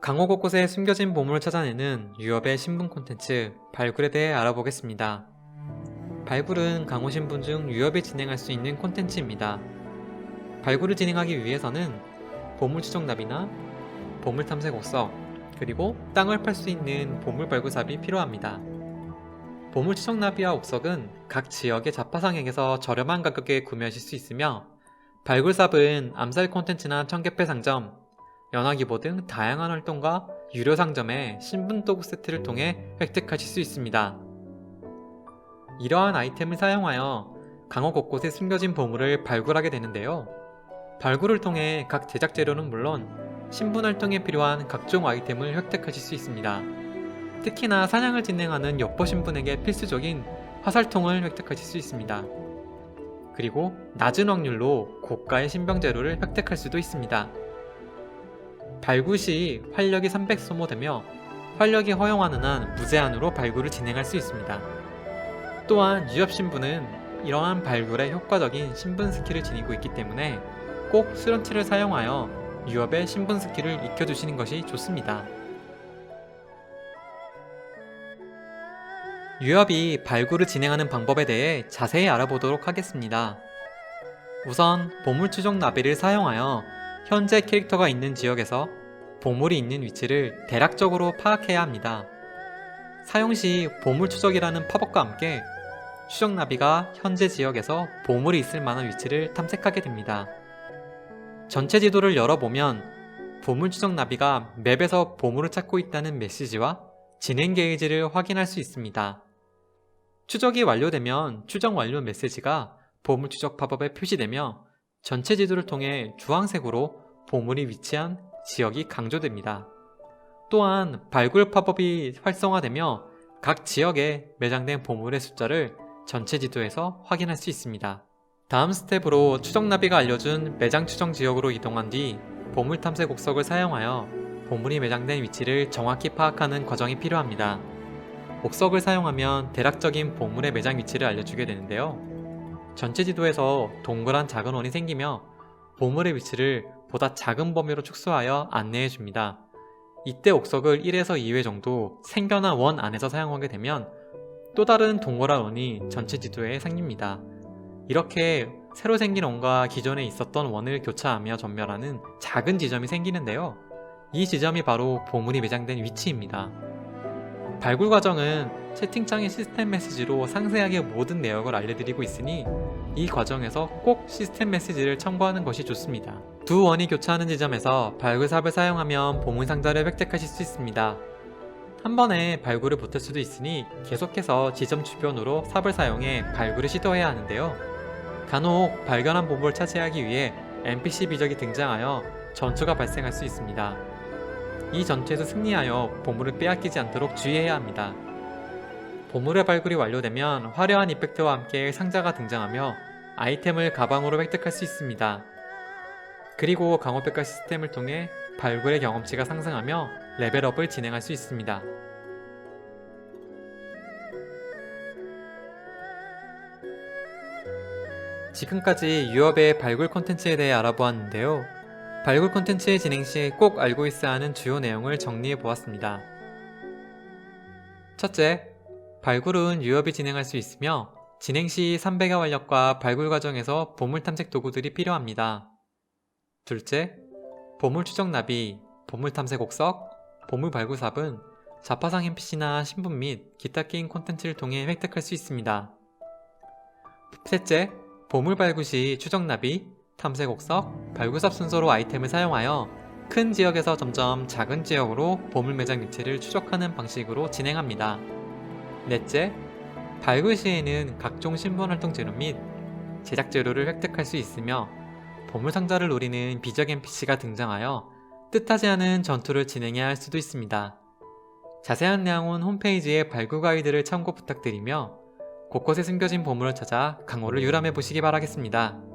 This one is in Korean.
강호 곳곳에 숨겨진 보물을 찾아내는 유업의 신분 콘텐츠 발굴에 대해 알아보겠습니다. 발굴은 강호 신분 중 유업이 진행할 수 있는 콘텐츠입니다. 발굴을 진행하기 위해서는 보물 추적 나비나 보물 탐색 옥석 그리고 땅을 팔 수 있는 보물 발굴삽이 필요합니다. 보물 추적 나비와 옥석은 각 지역의 자파상에게서 저렴한 가격에 구매하실 수 있으며 발굴삽은 암살 콘텐츠나 청계패 상점, 연화기보 등 다양한 활동과 유료 상점의 신분 도구 세트를 통해 획득하실 수 있습니다. 이러한 아이템을 사용하여 강호 곳곳에 숨겨진 보물을 발굴하게 되는데요. 발굴을 통해 각 제작 재료는 물론 신분 활동에 필요한 각종 아이템을 획득하실 수 있습니다. 특히나 사냥을 진행하는 엽보 신분에게 필수적인 화살통을 획득하실 수 있습니다. 그리고 낮은 확률로 고가의 신병 재료를 획득할 수도 있습니다. 발굴 시 활력이 300 소모되며 활력이 허용하는 한 무제한으로 발굴을 진행할 수 있습니다. 또한 유협 신분은 이러한 발굴에 효과적인 신분 스킬을 지니고 있기 때문에 꼭 수련치를 사용하여 유협의 신분 스킬을 익혀두시는 것이 좋습니다. 유협이 발굴을 진행하는 방법에 대해 자세히 알아보도록 하겠습니다. 우선 보물 추적 나비를 사용하여 현재 캐릭터가 있는 지역에서 보물이 있는 위치를 대략적으로 파악해야 합니다. 사용 시 보물 추적이라는 팝업과 함께 추적 나비가 현재 지역에서 보물이 있을 만한 위치를 탐색하게 됩니다. 전체 지도를 열어보면 보물 추적 나비가 맵에서 보물을 찾고 있다는 메시지와 진행 게이지를 확인할 수 있습니다. 추적이 완료되면 추적 완료 메시지가 보물 추적 팝업에 표시되며 전체 지도를 통해 주황색으로 보물이 위치한 지역이 강조됩니다. 또한 발굴 팝업이 활성화되며 각 지역에 매장된 보물의 숫자를 전체 지도에서 확인할 수 있습니다. 다음 스텝으로 추적 나비가 알려준 매장 추정 지역으로 이동한 뒤 보물 탐색 옥석을 사용하여 보물이 매장된 위치를 정확히 파악하는 과정이 필요합니다. 옥석을 사용하면 대략적인 보물의 매장 위치를 알려주게 되는데요. 전체 지도에서 동그란 작은 원이 생기며 보물의 위치를 보다 작은 범위로 축소하여 안내해 줍니다. 이때 옥석을 1에서 2회 정도 생겨난 원 안에서 사용하게 되면 또 다른 동그란 원이 전체 지도에 생깁니다. 이렇게 새로 생긴 원과 기존에 있었던 원을 교차하며 전멸하는 작은 지점이 생기는데요. 이 지점이 바로 보물이 매장된 위치입니다. 발굴 과정은 채팅창의 시스템 메시지로 상세하게 모든 내역을 알려드리고 있으니 이 과정에서 꼭 시스템 메시지를 첨부하는 것이 좋습니다. 두 원이 교차하는 지점에서 발굴삽을 사용하면 보물 상자를 획득하실 수 있습니다. 한 번에 발굴을 못할 수도 있으니 계속해서 지점 주변으로 삽을 사용해 발굴을 시도해야 하는데요. 간혹 발견한 보물을 차지하기 위해 NPC 비적이 등장하여 전투가 발생할 수 있습니다. 이 전투에서 승리하여 보물을 빼앗기지 않도록 주의해야 합니다. 보물의 발굴이 완료되면 화려한 이펙트와 함께 상자가 등장하며 아이템을 가방으로 획득할 수 있습니다. 그리고 강호백과 시스템을 통해 발굴의 경험치가 상승하며 레벨업을 진행할 수 있습니다. 지금까지 유업의 발굴 콘텐츠에 대해 알아보았는데요. 발굴 콘텐츠의 진행 시 꼭 알고 있어야 하는 주요 내용을 정리해 보았습니다. 첫째, 발굴은 유업이 진행할 수 있으며 진행 시 300의 완력과 발굴 과정에서 보물 탐색 도구들이 필요합니다. 둘째, 보물 추적 나비, 보물 탐색 옥석, 보물 발굴 삽은 자파상 NPC나 신분 및 기타 게임 콘텐츠를 통해 획득할 수 있습니다. 셋째, 보물 발굴 시 추적 나비, 탐색 옥석, 발굴삽 순서로 아이템을 사용하여 큰 지역에서 점점 작은 지역으로 보물 매장 위치를 추적하는 방식으로 진행합니다. 넷째, 발굴 시에는 각종 신분 활동 재료 및 제작 재료를 획득할 수 있으며 보물 상자를 노리는 비적 NPC가 등장하여 뜻하지 않은 전투를 진행해야 할 수도 있습니다. 자세한 내용은 홈페이지의 발굴 가이드를 참고 부탁드리며 곳곳에 숨겨진 보물을 찾아 강호를 유람해 보시기 바라겠습니다.